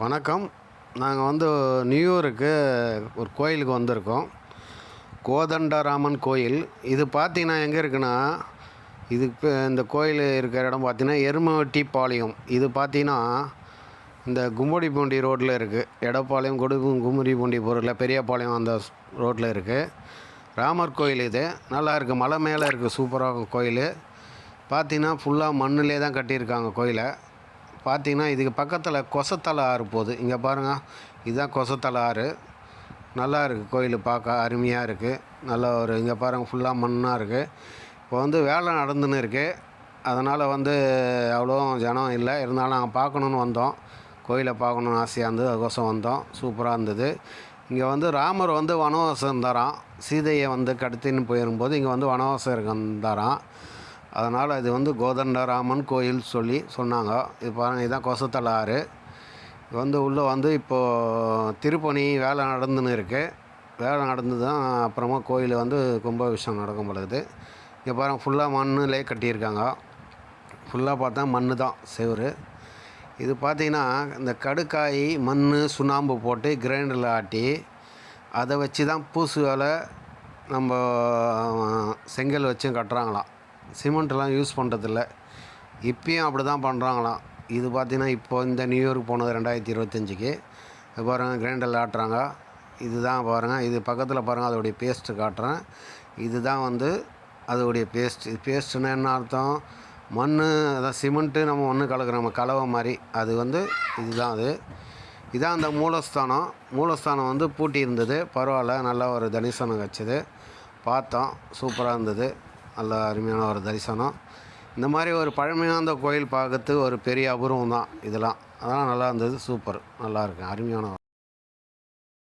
வணக்கம். நாங்கள் வந்து நியூயூருக்கு ஒரு கோயிலுக்கு வந்திருக்கோம். கோதண்டராமன் கோயில். இது பார்த்தீங்கன்னா எங்கே இருக்குன்னா இது இப்போ இந்த கோயில் இருக்கிற இடம் பார்த்தீங்கன்னா எருமவட்டி பாளையம் இது பார்த்தீங்கன்னா இந்த கும்படி பூண்டி ரோட்டில் இருக்குது எடப்பாளையம் கொடு கும்படி பூண்டி பெரியபாளையம் அந்த ரோட்டில் இருக்குது ராமர் கோயில் இது. நல்லா இருக்குது மலை மேலே இருக்குது சூப்பராக கோயில். பார்த்தீங்கன்னா ஃபுல்லாக மண்ணிலே தான் கட்டியிருக்காங்க கோயிலை. பார்த்தீங்கன்னா இதுக்கு பக்கத்தில் கொசத்தலை ஆறு போகுது. இங்கே பாருங்கள் இதுதான் கொசத்தலை ஆறு. நல்லா இருக்குது கோயில் பார்க்க அருமையாக இருக்குது நல்ல ஒரு இங்கே பாருங்கள் ஃபுல்லாக மண்ணாக இருக்குது இப்போ வந்து வேலை நடந்துன்னு இருக்குது அதனால் வந்து அவ்வளோ ஜனம் இல்லை. இருந்தாலும் நாங்கள் பார்க்கணுன்னு வந்தோம். கோயிலை பார்க்கணுன்னு ஆசையாக இருந்தது அதுக்கோசம் வந்தோம். சூப்பராக இருந்தது. இங்கே வந்து ராமர் வந்து வனவாசம் இருந்தாராம் சீதையை வந்து கடத்தின்னு போயிருக்கும்போது இங்கே வந்து வனவாசம் இருந்தாராம் அதனால் இது வந்து கோதண்டராமன் கோயில் சொல்லி சொன்னாங்க. இது பாருங்கள் இதுதான் கொசத்தலை ஆறு வந்து உள்ளே வந்து இப்போது திருப்பணி வேலை நடந்துன்னு இருக்குது வேலை நடந்து தான் அப்புறமா கோயில் வந்து கும்பாபிஷேகம் நடக்கும் பொழுது இங்கே பாருங்கள் ஃபுல்லாக மண்ணிலே கட்டியிருக்காங்க. ஃபுல்லாக பார்த்தா மண் தான் செவுரு இது பார்த்திங்கன்னா இந்த கடுக்காய் மண் சுண்ணாம்பு போட்டு கிரைண்டரில் ஆட்டி அதை வச்சு தான் பூசு வேலை நம்ம செங்கல் வச்சும் கட்டுறாங்களாம். சிமெண்ட்லாம் யூஸ் பண்ணுறதில்ல. இப்பயும் அப்படி தான் பண்ணுறாங்களாம். இது பார்த்திங்கன்னா இப்போ இந்த நியூ போனது ரெண்டாயிரத்தி இருபத்தஞ்சிக்கு. பாருங்கள் கிரைண்டரில் ஆட்டுறாங்க. இதுதான் பாருங்கள் இது பக்கத்தில் பாருங்கள் அதோடைய பேஸ்ட்டு காட்டுறேன். இது தான் வந்து அதோடைய பேஸ்ட் பேஸ்ட்டுன்னா என்ன அர்த்தம்? மண் அதான் சிமெண்ட்டு நம்ம ஒன்று கலக்கிறோம் கலவை மாதிரி. அது வந்து இதுதான் அது. இதான் அந்த மூலஸ்தானம். மூலஸ்தானம் வந்து பூட்டி இருந்தது பரவாயில்ல நல்லா ஒரு தரிசனம் கிடச்சிது பார்த்தோம் சூப்பராக இருந்தது. நல்ல அருமையான ஒரு தரிசனம். இந்த மாதிரி ஒரு பழமையான கோயில் பார்க்கறதுக்கு ஒரு பெரிய அபூர்வம் தான் இதெல்லாம். அதெல்லாம் நல்லா இருந்தது. சூப்பர். நல்லா இருக்கு. அருமையான